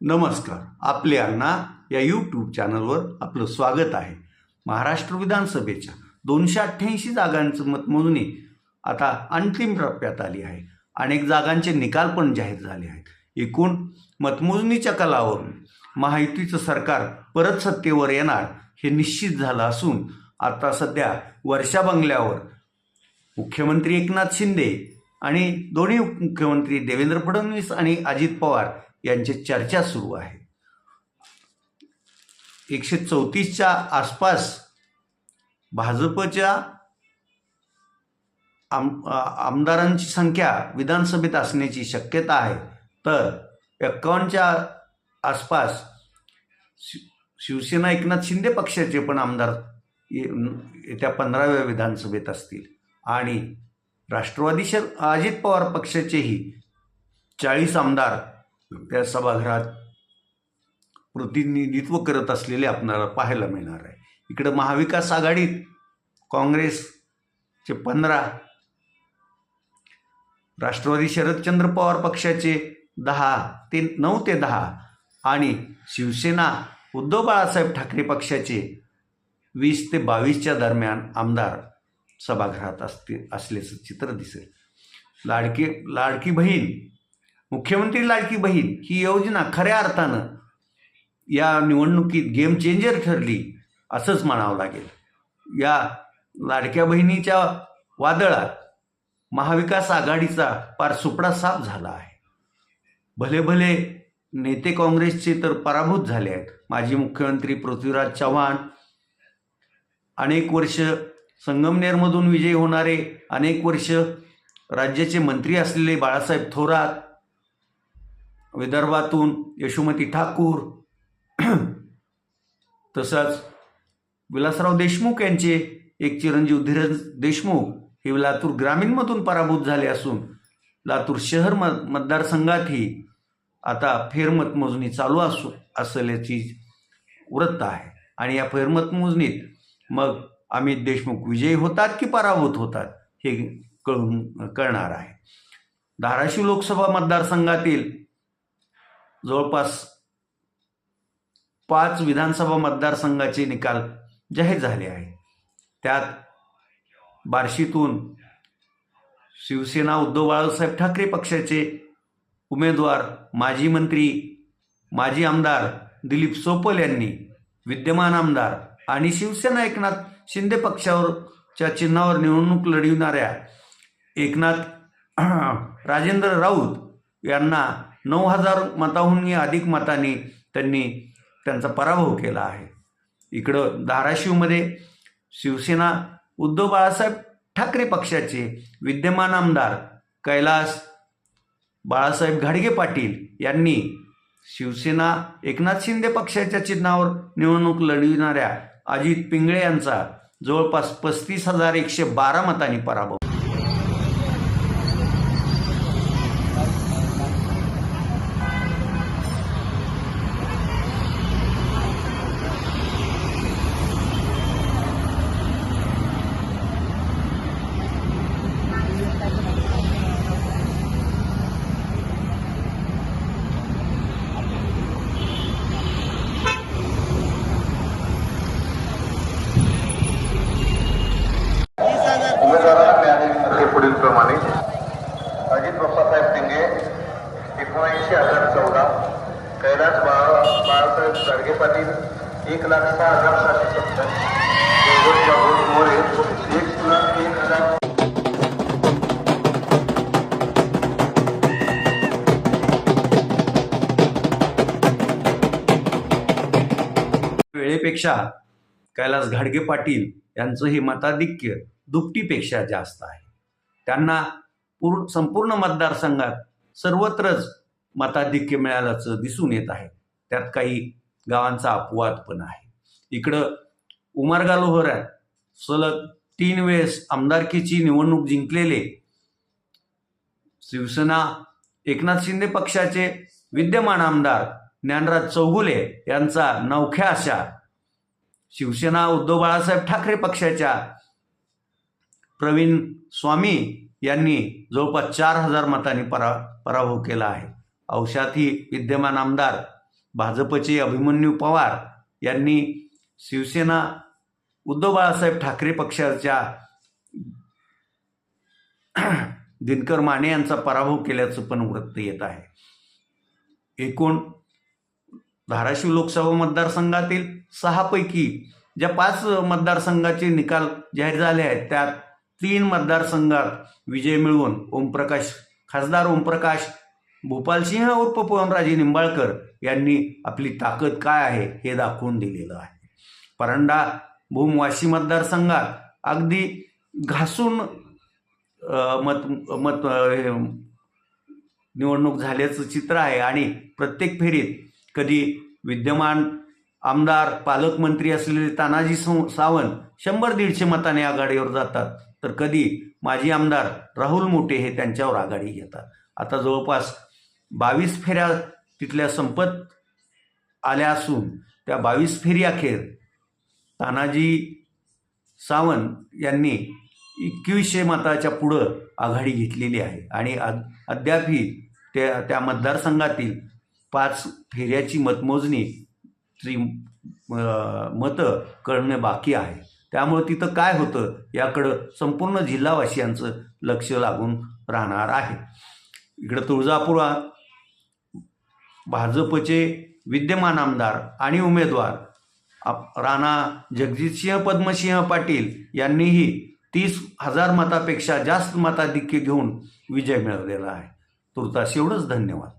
नमस्कार. आपले या यूट्यूब चॅनलवर आपलं स्वागत आहे. महाराष्ट्र विधानसभेच्या दोनशे अठ्ठ्याऐंशी जागांचं मतमोजणी आता अंतिम टप्प्यात आली आहे. अनेक जागांचे निकाल पण जाहीर झाले आहेत. एकूण मतमोजणीच्या कलावरून महायुतीचं सरकार परत सत्तेवर येणार हे निश्चित झालं असून आता सध्या वर्षा बंगल्यावर मुख्यमंत्री एकनाथ शिंदे आणि दोन्ही मुख्यमंत्री देवेंद्र फडणवीस आणि अजित पवार यांची चर्चा सुरू आहे. एकशे चौतीसच्या आसपास भाजपच्या आम आमदारांची संख्या विधानसभेत असण्याची शक्यता आहे. तर एक्कावन्नच्या आसपास शि शिवसेना एकनाथ शिंदे पक्षाचे पण आमदार ये- येत्या पंधराव्या विधानसभेत असतील. आणि राष्ट्रवादी शर अजित पवार पक्षाचेही चाळीस आमदार त्या सभागृहात प्रतिनिधित्व करत असलेले आपणाला पाहायला मिळणार आहे. इकडं महाविकास आघाडीत काँग्रेसचे पंधरा राष्ट्रवादी शरदचंद्र पवार पक्षाचे दहा ते नऊ ते दहा आणि शिवसेना उद्धव बाळासाहेब ठाकरे पक्षाचे वीस ते बावीसच्या दरम्यान आमदार सभागृहात असते असल्याचं चित्र दिसेल. लाडकी लाडकी बहीण मुख्यमंत्री लाडकी बहीण ही योजना खऱ्या अर्थानं या निवडणुकीत गेम चेंजर ठरली असंच म्हणावं लागेल. या लाडक्या बहिणीच्या वादळात महाविकास आघाडीचा पार सुपडा साफ झाला आहे. भले भले नेते काँग्रेसचे तर पराभूत झाले आहेत. माजी मुख्यमंत्री पृथ्वीराज चव्हाण अनेक वर्ष संगमनेरमधून विजयी होणारे अनेक वर्ष राज्याचे मंत्री असलेले बाळासाहेब थोरात विदर्भातून यशोमती ठाकूर. तसंच विलासराव देशमुख यांचे एक चिरंजीव धीरज देशमुख हे लातूर ग्रामीणमधून पराभूत झाले असून लातूर शहर म मतदारसंघातही आता फेरमतमोजणी चालू असू असल्याची वृत्त आहे. आणि या फेरमतमोजणीत मग अमित देशमुख विजयी होतात की पराभूत होतात हे कळून कळणार आहे. धाराशिव लोकसभा मतदारसंघातील जवळपास पाच विधानसभा मतदारसंघाचे निकाल जाहीर झाले आहे त्यात बार्शीतून शिवसेना उद्धव बाळासाहेब ठाकरे पक्षाचे उमेदवार माजी मंत्री माजी आमदार दिलीप सोपल यांनी विद्यमान आमदार आणि शिवसेना एकनाथ शिंदे पक्षावरच्या चिन्हावर निवडणूक लढविणाऱ्या एकनाथ राजेंद्र राऊत यांना नऊ हजार मताहूनही अधिक मतांनी त्यांनी त्यांचा पराभव केला आहे. इकडं धाराशिवमध्ये शिवसेना उद्धव बाळासाहेब ठाकरे पक्षाचे विद्यमान आमदार कैलास बाळासाहेब घाडगे पाटील यांनी शिवसेना एकनाथ शिंदे पक्षाच्या चिन्हावर निवडणूक लढविणाऱ्या अजित पिंगळे यांचा जवळपास पस्तीस हजार एकशे बारा मतांनी पराभव गाडगे पाटील एक लाख सहा हजार सातशे सत्तर. मोरे एक लाख एक हजार वेळेपेक्षा कैलास घाडगे पाटील यांचं हे मताधिक्य दुपटीपेक्षा जास्त आहे. त्यांना पूर्ण संपूर्ण मतदारसंघात सर्वत्रच मताधिक्य मिळाल्याचं दिसून येत आहे. त्यात काही गावांचा अपवाद पण आहे. इकडं उमरगा लोहरात हो सलग तीन वेळेस आमदारकीची निवडणूक जिंकलेले शिवसेना एकनाथ शिंदे पक्षाचे विद्यमान आमदार ज्ञानराज चौगुले यांचा नवख्या अशा शिवसेना उद्धव बाळासाहेब ठाकरे पक्षाच्या प्रवीण स्वामी यांनी जवळपास चार हजार मतांनी परा पराभव केला आहे. औषातही विद्यमान आमदार भाजपचे अभिमन्यू पवार यांनी शिवसेना उद्धव बाळासाहेब ठाकरे पक्षाच्या दिनकर माने यांचा पराभव केल्याचं पण वृत्त येत आहे. एकूण धाराशिव लोकसभा मतदारसंघातील सहापैकी ज्या पाच मतदारसंघाचे निकाल जाहीर झाले आहेत त्यात तीन मतदारसंघात विजय मिळवून ओमप्रकाश खासदार ओमप्रकाश भोपालसिंह उर्फ पवनराजे निंबाळकर यांनी आपली ताकद काय आहे हे दाखवून दिलेलं आहे. परंडा भूम वाशी मतदारसंघात अगदी घासून मत मत हे, निवडणूक झाल्याचं चित्र आहे आणि प्रत्येक फेरीत कधी विद्यमान आमदार पालकमंत्री असलेले तानाजी सं- सावंत शंभर दीडशे मताने आघाडीवर जातात. तर कधी माजी आमदार राहुल मोटे हे त्यांच्यावर आघाडी घेतात. आता जवळपास बावीस फेऱ्या तिथल्या संपत आल्या असून त्या बावीस फेरी अखेर तानाजी सावंत यांनी एकवीसशे मताच्या पुढं आघाडी घेतलेली आहे. आणि अद्यापही त्या त्या मतदारसंघातील पाच फेऱ्याची मतमोजणी ची मतं कळणे बाकी आहे. त्यामुळं तिथं काय होतं याकडं संपूर्ण जिल्हावासियांचं लक्ष लागून राहणार आहे. इकडं तुळजापुरात भाजपचे विद्यमान आमदार आणि उमेदवार आप- राणा जगजितसिंह पद्मसिंह पाटील यांनीही तीस हजार मतापेक्षा जास्त मताधिक्य घेऊन विजय मिळवलेला आहे. तुर्तास एवढंच धन्यवाद.